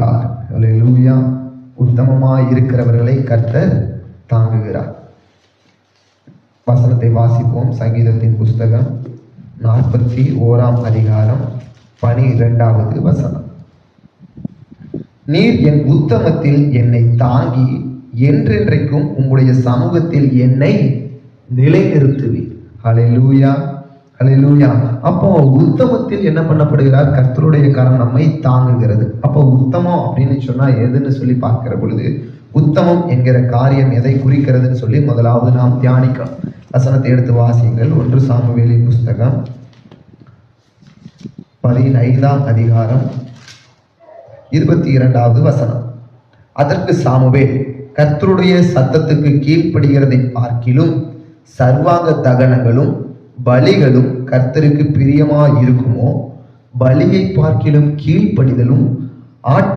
தாங்குகிறார். லூயா உத்தமமாய் இருக்கிறவர்களை கர்த்தர் தாங்குகிறார். வசனத்தை வாசிப்போம். சங்கீதத்தின் புஸ்தகம் நாற்பத்தி ஓராம் அதிகாரம் பனிரெண்டாவது வசனம். நீர் என் உத்தமத்தில் என்னை தாங்கி என்றென்றைக்கும் உங்களுடைய சமூகத்தில் என்னை நிலைநிறுத்துவீர். ஹalleluya அலையிலூயா அப்போ உத்தமத்தில் என்ன பண்ணப்படுகிறார்? கர்த்தருடைய கரம் நம்மை தாங்குகிறது. அப்போ உத்தமம் அப்படின்னு சொன்னா எதுன்னு சொல்லி பார்க்கிற பொழுது உத்தமம் என்கிற காரியம் எதை குறிக்கிறதுன்னு சொல்லி முதலாவது நாம் தியானிக்கணும். வசனத்தை எடுத்து வாசியுங்கள். ஒன்று சாமுவேலின் புஸ்தகம் பதினைந்தாம் அதிகாரம் இருபத்தி இரண்டாவது வசனம். அதற்கு சாமுவேல் கர்த்தருடைய சத்தத்துக்கு கீழ்ப்படுகிறதை பார்க்கிலும் சர்வாங்க தகனங்களும் பலிகளும் கர்த்தருக்கு பிரியமா இருக்குமோ பலியை பார்க்கிலும் கீழ்ப்படிதலும் ஆட்